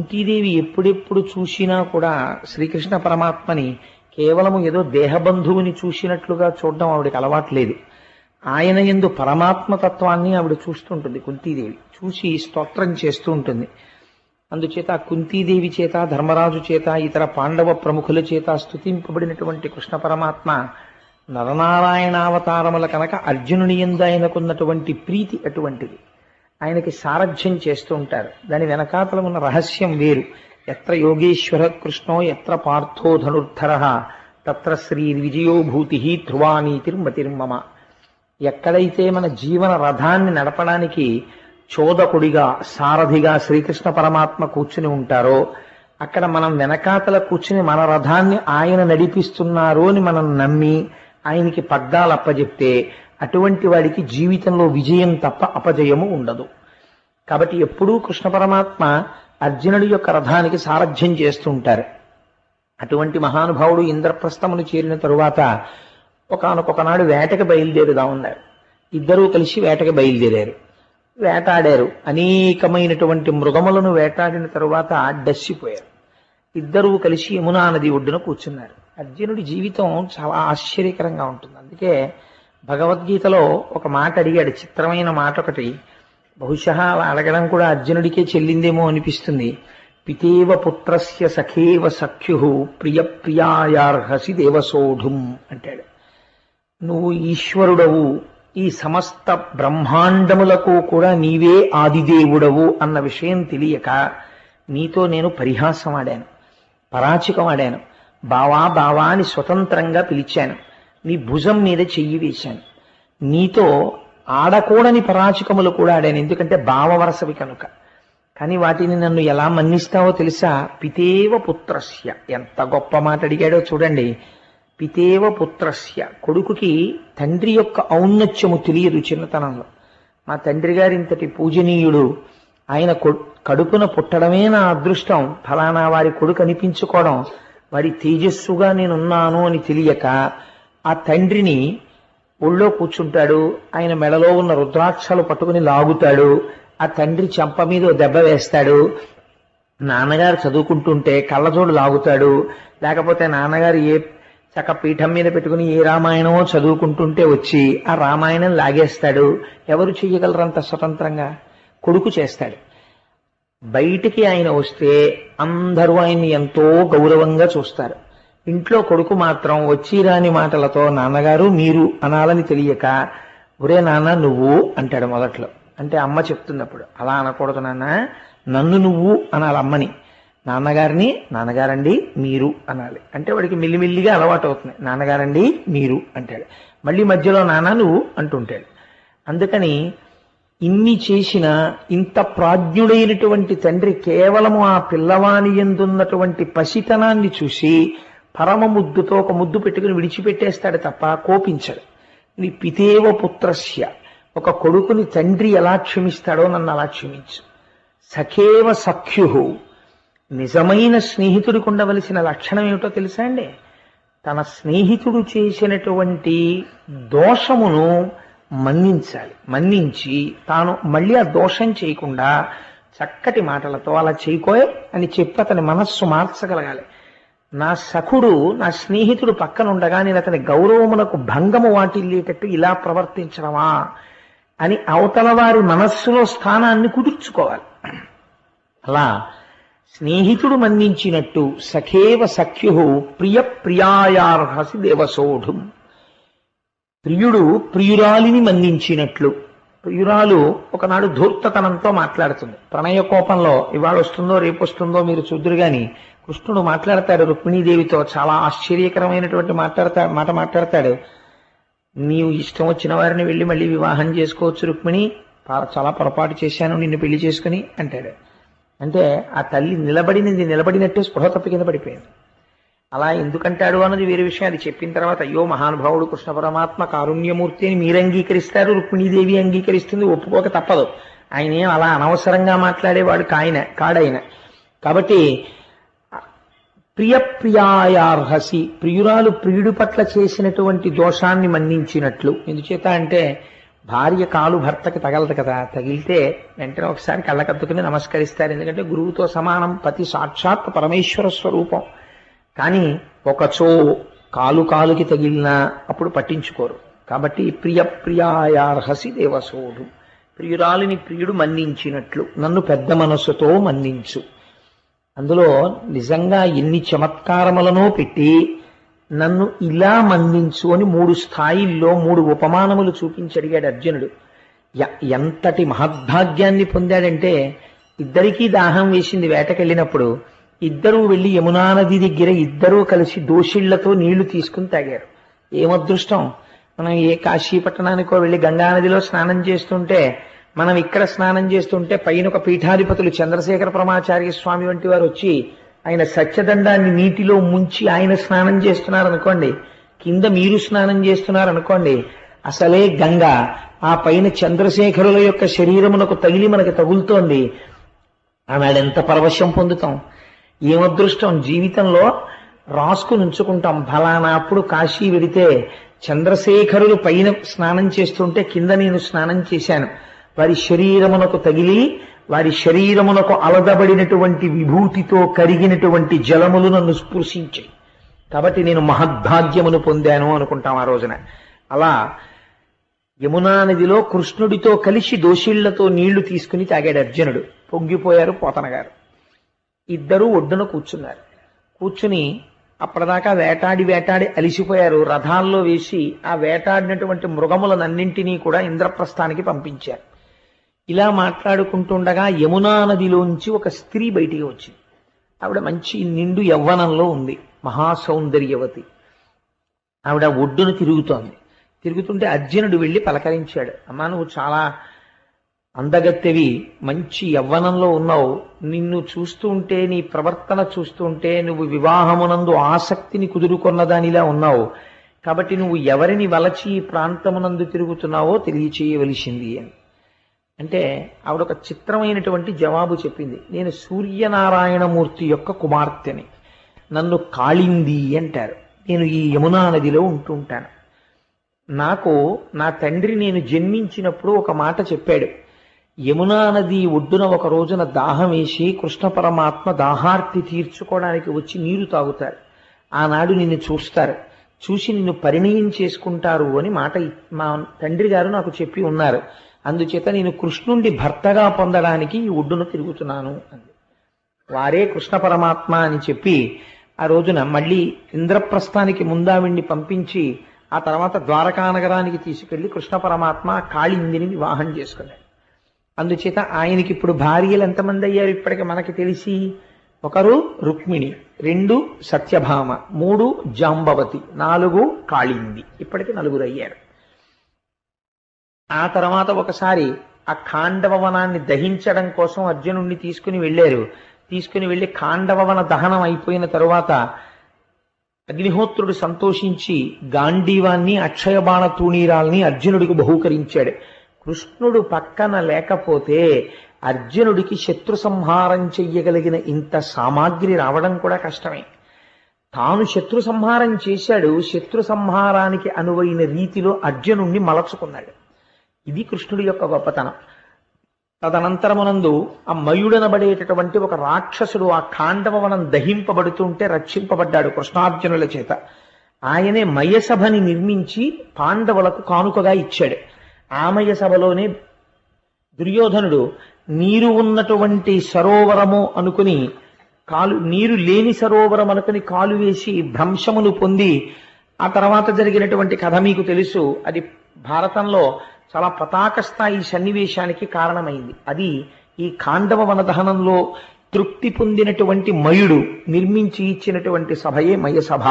కుంతీదేవి ఎప్పుడెప్పుడు చూసినా కూడా శ్రీకృష్ణ పరమాత్మని కేవలము ఏదో దేహబంధువుని చూసినట్లుగా చూడడం ఆవిడకి అలవాట్లేదు ఆయన ఎందు పరమాత్మ తత్వాన్ని ఆవిడ చూస్తుంటుంది కుంతీదేవి. చూసి స్తోత్రం చేస్తూ ఉంటుంది. అందుచేత కుంతీదేవి చేత ధర్మరాజు చేత ఇతర పాండవ ప్రముఖుల చేత స్తుతింపబడినటువంటి కృష్ణ పరమాత్మ నరనారాయణావతారముల కనుక అర్జునుని ఎందు ఆయనకున్నటువంటి ప్రీతి అటువంటిది. ఆయనకి సారథ్యం చేస్తూ ఉంటారు. దాని వెనకాతల ఉన్న రహస్యం వేరు. ఎత్ర యోగేశ్వర కృష్ణో ఎత్ర పార్థో ధనుర్ధర తత్ర శ్రీ విజయోభూతి ధ్రువానీతిర్మతిర్మమ. ఎక్కడైతే మన జీవన రథాన్ని నడపడానికి చోదకుడిగా సారథిగా శ్రీకృష్ణ పరమాత్మ కూర్చుని ఉంటారో అక్కడ మనం వెనకాతల కూర్చుని మన రథాన్ని ఆయన నడిపిస్తున్నారు అని మనం నమ్మి ఆయనకి పగ్గాలు అప్పజెప్తే అటువంటి వాడికి జీవితంలో విజయం తప్ప అపజయము ఉండదు. కాబట్టి ఎప్పుడూ కృష్ణ పరమాత్మ అర్జునుడి యొక్క రథానికి సారథ్యం చేస్తూ ఉంటారు. అటువంటి మహానుభావుడు ఇంద్రప్రస్థమును చేరిన తరువాత ఒకనొకనాడు వేటకి బయలుదేరుదామన్నారు ఇద్దరూ కలిసి వేటకి బయలుదేరారు. వేటాడారు. అనేకమైనటువంటి మృగములను వేటాడిన తరువాత డస్సిపోయారు ఇద్దరూ కలిసి యమునా నది ఒడ్డున కూర్చున్నారు. అర్జునుడి జీవితం చాలా ఆశ్చర్యకరంగా ఉంటుంది. అందుకే భగవద్గీతలో ఒక మాట అడిగాడు చిత్రమైన మాట ఒకటి బహుశా అలా అడగడం కూడా అర్జునుడికే చెల్లిందేమో అనిపిస్తుంది. పితేవ పుత్రస్య సఖేవ సఖ్యు ప్రియ ప్రియాయార్హసి దేవసోఢుం అంటాడు. నువ్వు ఈశ్వరుడవు ఈ సమస్త బ్రహ్మాండములకు కూడా నీవే ఆదిదేవుడవు అన్న విషయం తెలియక నీతో నేను పరిహాసం ఆడాను పరాచికం ఆడాను బావా బావా అని స్వతంత్రంగా పిలిచాను. నీ భుజం మీద చెయ్యి వేశాను. నీతో ఆడకూడని పరాచికములు కూడా ఆడాను. ఎందుకంటే భావవరసవి కనుక. కానీ వాటిని నన్ను ఎలా మన్నిస్తావో తెలుసా? పితేవ పుత్రస్య. ఎంత గొప్ప మాట అడిగాడో చూడండి. పితేవ పుత్రస్య. కొడుకుకి తండ్రి యొక్క ఔన్నత్యము తెలియదు చిన్నతనంలో. మా తండ్రి గారి ఇంతటి పూజనీయుడు. ఆయన కడుపున పుట్టడమే నా అదృష్టం. ఫలానా వారి కొడుకు అనిపించుకోవడం. వారి తేజస్సుగా నేనున్నాను అని తెలియక ఆ తండ్రిని ఒళ్ళో కూర్చుంటాడు. ఆయన మెడలో ఉన్న రుద్రాక్షలు పట్టుకుని లాగుతాడు. ఆ తండ్రి చెంప మీద దెబ్బ వేస్తాడు. నాన్నగారు చదువుకుంటుంటే కళ్ళజోడు లాగుతాడు. లేకపోతే నాన్నగారు ఏ చక్క పీఠం మీద పెట్టుకుని ఏ రామాయణమో చదువుకుంటుంటే వచ్చి ఆ రామాయణం లాగేస్తాడు. ఎవరు చెయ్యగలరంత స్వతంత్రంగా? కొడుకు చేస్తాడు. బయటికి ఆయన వస్తే అందరూ ఆయన్ని ఎంతో గౌరవంగా చూస్తారు. ఇంట్లో కొడుకు మాత్రం వచ్చి రాని మాటలతో నాన్నగారు మీరు అనాలని తెలియక ఒరే నాన్న నువ్వు అంటాడు మొదట్లో. అంటే అమ్మ చెప్తున్నప్పుడు. అలా అనకూడదు నాన్న. నన్ను నువ్వు అనాలి అమ్మని. నాన్నగారిని నాన్నగారండి మీరు అనాలి. అంటే వాడికి మిల్లిమిల్లిగా అలవాటు అవుతుంది నాన్నగారండి మీరు అంటాడు. మళ్ళీ మధ్యలో నాన్న నువ్వు అంటుంటాడు. అందుకని ఇన్ని చేసిన ఇంత ప్రాజ్ఞుడైనటువంటి తండ్రి కేవలము ఆ పిల్లవాని ఎందున్నటువంటి పసితనాన్ని చూసి పరమ ముద్దుతో ఒక ముద్దు పెట్టుకుని విడిచిపెట్టేస్తాడు తప్ప కోపించడు. నీ పితేవ పుత్రస్య ఒక కొడుకుని తండ్రి ఎలా క్షమిస్తాడో నన్ను అలా క్షమించు. సఖేవ సఖ్యు నిజమైన స్నేహితుడికి ఉండవలసిన లక్షణం ఏమిటో తెలుసా అండి? తన స్నేహితుడు చేసినటువంటి దోషమును మన్నించాలి. మన్నించి తాను మళ్ళీ ఆ దోషం చేయకుండా చక్కటి మాటలతో అలా చేయకోయ్ అని చెప్పి అతని మనస్సు మార్చగలగాలి. నా సఖుడు నా స్నేహితుడు పక్కన ఉండగా నేను అతని గౌరవమునకు భంగము వాటిల్లేటట్టు ఇలా ప్రవర్తించడమా అని అవతల వారి మనస్సులో స్థానాన్ని కుదుర్చుకోవాలి. అలా స్నేహితుడు మన్నించినట్టు సఖేవ సఖ్యు ప్రియ ప్రియాయార్హసి దేవసోఢుం. ప్రియుడు ప్రియురాలిని మన్నించినట్లు. యురాలు ఒకనాడు ధూర్తతనంతో మాట్లాడుతుంది. ప్రణయ కోపంలో ఇవాళ వస్తుందో రేపు వస్తుందో మీరు చూద్దరు గాని కృష్ణుడు మాట్లాడతాడు రుక్మిణీదేవితో చాలా ఆశ్చర్యకరమైనటువంటి మాట్లాడతా మాట మాట్లాడతాడు. నీవు ఇష్టం వచ్చిన వారిని వెళ్ళి మళ్ళీ వివాహం చేసుకోవచ్చు రుక్మిణి. చాలా పొరపాటు చేశాను నిన్ను పెళ్ళి చేసుకుని అంటాడు. అంటే ఆ తల్లి నిలబడినది నిలబడినట్టే స్పృహ తప్పి కింద పడిపోయింది. అలా ఎందుకంటాడు అన్నది వేరే విషయం. అది చెప్పిన తర్వాత అయ్యో మహానుభావుడు కృష్ణ పరమాత్మ కారుణ్యమూర్తి అని మీరు అంగీకరిస్తారు రుక్మిణీదేవి అంగీకరిస్తుంది ఒప్పుకోక తప్పదు. ఆయన ఏం అలా అనవసరంగా మాట్లాడేవాడు కాయన కాడైన. కాబట్టి ప్రియ ప్రియాయార్హసి ప్రియురాలు ప్రియుడి పట్ల చేసినటువంటి దోషాన్ని మన్నించినట్లు. ఎందుచేత అంటే భార్య కాలు భర్తకి తగలదు కదా తగిలితే వెంటనే ఒకసారి కళ్ళకద్దుకుని నమస్కరిస్తారు. ఎందుకంటే గురువుతో సమానం పతి సాక్షాత్ పరమేశ్వర స్వరూపం. కానీ ఒకచో కాలు కాలుకి తగిలినా అప్పుడు పట్టించుకోరు. కాబట్టి ప్రియ ప్రియాయార్హసి దేవసోడు. ప్రియురాలిని ప్రియుడు మన్నించినట్లు నన్ను పెద్ద మనస్సుతో మన్నించు. అందులో నిజంగా ఎన్ని చమత్కారములనో పెట్టి నన్ను ఇలా మన్నించు అని మూడు స్థాయిల్లో మూడు ఉపమానములు చూపించి అడిగాడు అర్జునుడు. ఎంతటి మహద్భాగ్యాన్ని పొందాడంటే ఇద్దరికీ దాహం వేసింది వేటకెళ్ళినప్పుడు ఇద్దరూ వెళ్ళి యమునా నది దగ్గర ఇద్దరూ కలిసి దోషిళ్ళతో నీళ్ళు తీసుకుని తాగారు. ఏమదృష్టం? మనం ఏ కాశీ పట్టణానికో వెళ్ళి గంగానదిలో స్నానం చేస్తుంటే మనం ఇక్కడ స్నానం చేస్తుంటే పైన ఒక పీఠాధిపతులు చంద్రశేఖర పరమాచార్య స్వామి వంటి వారు వచ్చి ఆయన సత్యదండాన్ని నీటిలో ముంచి ఆయన స్నానం చేస్తున్నారు అనుకోండి కింద మీరు స్నానం చేస్తున్నారు అనుకోండి అసలే గంగ. ఆ పైన చంద్రశేఖరుల యొక్క శరీరమునకు తగిలి మనకి తగులుతోంది. ఆమె పరవశం పొందుతాం? ఏమదృష్టం? అదృష్టం జీవితంలో రాసుకుని ఉంచుకుంటాం ఫలానా అప్పుడు కాశీ వెడితే చంద్రశేఖరులు పైన స్నానం చేస్తుంటే కింద నేను స్నానం చేశాను. వారి శరీరమునకు తగిలి వారి శరీరమునకు అలదబడినటువంటి విభూతితో కరిగినటువంటి జలములు నన్ను స్పృశించాయి. కాబట్టి నేను మహద్భాగ్యమును పొందాను అనుకుంటాం ఆ రోజున. అలా యమునా నదిలో కృష్ణుడితో కలిసి దోషిళ్ళతో నీళ్ళు తీసుకుని తాగాడు అర్జునుడు. పొంగిపోయారు పోతనగారు. ఇద్దరూ ఒడ్డున కూర్చున్నారు. కూర్చుని అప్పటిదాకా వేటాడి వేటాడి అలిసిపోయారు. రథాల్లో వేసి ఆ వేటాడినటువంటి మృగములనన్నింటినీ కూడా ఇంద్రప్రస్థానికి పంపించారు. ఇలా మాట్లాడుకుంటుండగా యమునా నదిలోంచి ఒక స్త్రీ బయటికి వచ్చింది. ఆవిడ మంచి నిండు యవ్వనంలో ఉంది. మహాసౌందర్యవతి. ఆవిడ ఒడ్డున తిరుగుతోంది. తిరుగుతుంటే అర్జునుడు వెళ్ళి పలకరించాడు. అమ్మా నువ్వు చాలా అందగత్తెవి మంచి యవ్వనంలో ఉన్నావు. నిన్ను చూస్తూ ఉంటే నీ ప్రవర్తన చూస్తూ ఉంటే నువ్వు వివాహమునందు ఆసక్తిని కుదురుకొన్నదానిలా ఉన్నావు. కాబట్టి నువ్వు ఎవరిని వలచి ఈ ప్రాంతమునందు తిరుగుతున్నావో తెలియచేయవలసింది అని. అంటే ఆవిడ ఒక చిత్రమైనటువంటి జవాబు చెప్పింది. నేను సూర్యనారాయణమూర్తి యొక్క కుమార్తెని. నన్ను కాళింది అంటారు. నేను ఈ యమునా నదిలో ఉంటుంటాను నాకు నా తండ్రి నేను జన్మించినప్పుడు ఒక మాట చెప్పాడు. యమునా నది ఒడ్డున ఒక రోజున దాహం వేసి కృష్ణ పరమాత్మ దాహార్తి తీర్చుకోవడానికి వచ్చి నీరు తాగుతారు. ఆనాడు నిన్ను చూస్తారు. చూసి నిన్ను పరిణయం చేసుకుంటారు అని మాట మా తండ్రి గారు నాకు చెప్పి ఉన్నారు. అందుచేత నేను కృష్ణుండి భర్తగా పొందడానికి ఈ ఒడ్డున తిరుగుతున్నాను అంది. వారే కృష్ణ పరమాత్మ అని చెప్పి ఆ రోజున మళ్ళీ ఇంద్రప్రస్థానికి ముందావిణ్ణి పంపించి ఆ తర్వాత ద్వారకా నగరానికి తీసుకెళ్ళి కృష్ణ పరమాత్మ కాళిందిని వివాహం చేసుకున్నాడు అందుచేత ఆయనకి ఇప్పుడు భార్యలు ఎంతమంది అయ్యారు ఇప్పటికి మనకి తెలిసి? ఒకరు రుక్మిణి రెండు సత్యభామ మూడు జాంబవతి నాలుగు కాళింది. ఇప్పటికి నలుగురు అయ్యారు. ఆ తర్వాత ఒకసారి ఆ ఖాండవ వనాన్ని దహించడం కోసం అర్జునుడిని తీసుకుని వెళ్ళారు. తీసుకుని వెళ్ళి ఖాండవవన దహనం అయిపోయిన తరువాత అగ్నిహోత్రుడు సంతోషించి గాంధీవాన్ని అక్షయబాణ తూణీరాల్ని అర్జునుడికి బహూకరించాడు. కృష్ణుడు పక్కన లేకపోతే అర్జునుడికి శత్రు సంహారం చెయ్యగలిగిన ఇంత సామాగ్రి రావడం కూడా కష్టమే. తాను శత్రు సంహారం చేశాడు శత్రు సంహారానికి అనువైన రీతిలో అర్జునుణ్ణి మలచుకున్నాడు. ఇది కృష్ణుడి యొక్క గొప్పతనం. తదనంతరమునందు ఆ మయుడనబడేటటువంటి ఒక రాక్షసుడు ఆ కాండవనం దహింపబడుతుంటే రక్షింపబడ్డాడు కృష్ణార్జునుల చేత. ఆయనే మయసభని నిర్మించి పాండవులకు కానుకగా ఇచ్చాడు. ఆ మయసభలోనే దుర్యోధనుడు నీరు ఉన్నటువంటి సరోవరము అనుకుని కాలు నీరు లేని సరోవరం అనుకుని కాలు వేసి భ్రంశమును పొంది ఆ తర్వాత జరిగినటువంటి కథ మీకు తెలుసు. అది భారతంలో చాలా పతాక స్థాయి సన్నివేశానికి కారణమైంది. అది ఈ కాండవ వనదహనంలో తృప్తి పొందినటువంటి మయుడు నిర్మించి ఇచ్చినటువంటి సభయే మయ సభ